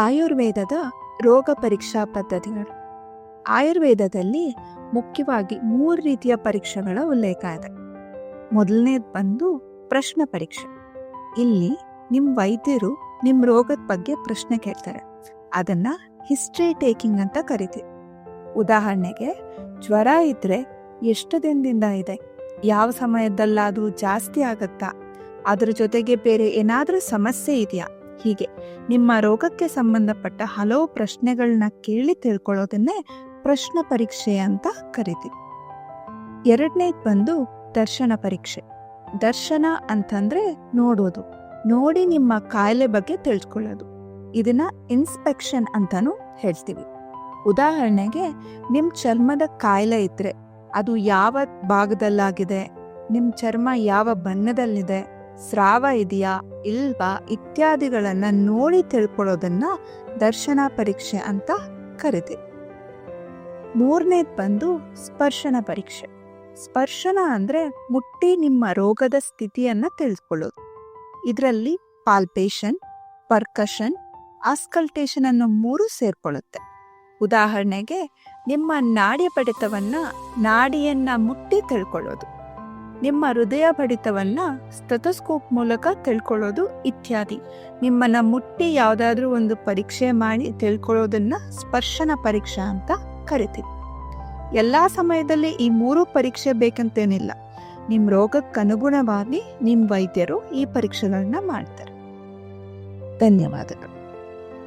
ಆಯುರ್ವೇದದ ರೋಗ ಪರೀಕ್ಷಾ ಪದ್ಧತಿಗಳು. ಆಯುರ್ವೇದದಲ್ಲಿ ಮುಖ್ಯವಾಗಿ ಮೂರು ರೀತಿಯ ಪರೀಕ್ಷೆಗಳ ಉಲ್ಲೇಖ ಇದೆ. ಮೊದಲನೇದು ಬಂದು ಪ್ರಶ್ನೆ ಪರೀಕ್ಷೆ. ಇಲ್ಲಿ ನಿಮ್ಮ ವೈದ್ಯರು ನಿಮ್ಮ ರೋಗದ ಬಗ್ಗೆ ಪ್ರಶ್ನೆ ಕೇಳ್ತಾರೆ. ಅದನ್ನ ಹಿಸ್ಟ್ರಿ ಟೇಕಿಂಗ್ ಅಂತ ಕರಿತೀವಿ. ಉದಾಹರಣೆಗೆ, ಜ್ವರ ಇದ್ರೆ ಎಷ್ಟು ದಿನದಿಂದ ಇದೆ? ಯಾವ ಸಮಯದಲ್ಲಾದರೂ ಜಾಸ್ತಿ ಆಗುತ್ತಾ? ಅದ್ರ ಜೊತೆಗೆ ಬೇರೆ ಏನಾದರೂ ಸಮಸ್ಯೆ ಇದೆಯಾ? ಹೀಗೆ ನಿಮ್ಮ ರೋಗಕ್ಕೆ ಸಂಬಂಧಪಟ್ಟ ಹಲವು ಪ್ರಶ್ನೆಗಳನ್ನ ಕೇಳಿ ತಿಳ್ಕೊಳ್ಳೋದನ್ನೇ ಪ್ರಶ್ನ ಪರೀಕ್ಷೆ ಅಂತ ಕರಿತೀವಿ. ಎರಡನೇದು ಬಂದು ದರ್ಶನ ಪರೀಕ್ಷೆ. ದರ್ಶನ ಅಂತಂದ್ರೆ ನೋಡೋದು. ನೋಡಿ ನಿಮ್ಮ ಕಾಯಿಲೆ ಬಗ್ಗೆ ತಿಳ್ಕೊಳ್ಳೋದು. ಇದನ್ನ ಇನ್ಸ್ಪೆಕ್ಷನ್ ಅಂತಾನು ಹೇಳ್ತೀವಿ. ಉದಾಹರಣೆಗೆ ನಿಮ್ಮ ಚರ್ಮದ ಕಾಯಿಲೆ ಇದ್ರೆ ಅದು ಯಾವ ಭಾಗದಲ್ಲಾಗಿದೆ ನಿಮ್ಮ ಚರ್ಮ ಯಾವ ಬಣ್ಣದಲ್ಲಿದೆ ಸ್ರಾವ ಇದೆಯಾ, ಇಲ್ವಾ ಇತ್ಯಾದಿಗಳನ್ನು ನೋಡಿ ತಿಳ್ಕೊಳ್ಳೋದನ್ನ ದರ್ಶನ ಪರೀಕ್ಷೆ ಅಂತ ಕರೆದೆ. ಮೂರನೇದು ಬಂದು ಸ್ಪರ್ಶನ ಪರೀಕ್ಷೆ. ಸ್ಪರ್ಶನ ಅಂದ್ರೆ ಮುಟ್ಟಿ ನಿಮ್ಮ ರೋಗದ ಸ್ಥಿತಿಯನ್ನ ತಿಳಿಸ್ಕೊಳ್ಳೋದು ಇದರಲ್ಲಿ ಪಾಲ್ಪೇಷನ್ ಪರ್ಕಷನ್, ಆಸ್ಕಲ್ಟೇಷನ್ ಅನ್ನೋ ಮೂರು ಸೇರ್ಕೊಳ್ಳುತ್ತೆ. ಉದಾಹರಣೆಗೆ, ನಿಮ್ಮ ನಾಡಿಯ ಬಡಿತವನ್ನ ನಾಡಿಯನ್ನ ಮುಟ್ಟಿ ತಿಳ್ಕೊಳ್ಳೋದು. ನಿಮ್ಮ ಹೃದಯ ಬಡಿತವನ್ನು ಸ್ಟೆಥೋಸ್ಕೋಪ್ ಮೂಲಕ ತಿಳ್ಕೊಳ್ಳೋದು ಇತ್ಯಾದಿ. ನಿಮ್ಮನ್ನು ಮುಟ್ಟಿ ಯಾವುದಾದ್ರೂ ಒಂದು ಪರೀಕ್ಷೆ ಮಾಡಿ ತಿಳ್ಕೊಳ್ಳೋದನ್ನು ಸ್ಪರ್ಶನ ಪರೀಕ್ಷೆ ಅಂತ ಕರಿತೀವಿ. ಎಲ್ಲ ಸಮಯದಲ್ಲಿ ಈ ಮೂರು ಪರೀಕ್ಷೆ ಬೇಕಂತೇನಿಲ್ಲ. ನಿಮ್ಮ ರೋಗಕ್ಕೆ ಅನುಗುಣವಾಗಿ ನಿಮ್ಮ ವೈದ್ಯರು ಈ ಪರೀಕ್ಷೆಗಳನ್ನ ಮಾಡ್ತಾರೆ. ಧನ್ಯವಾದಗಳು.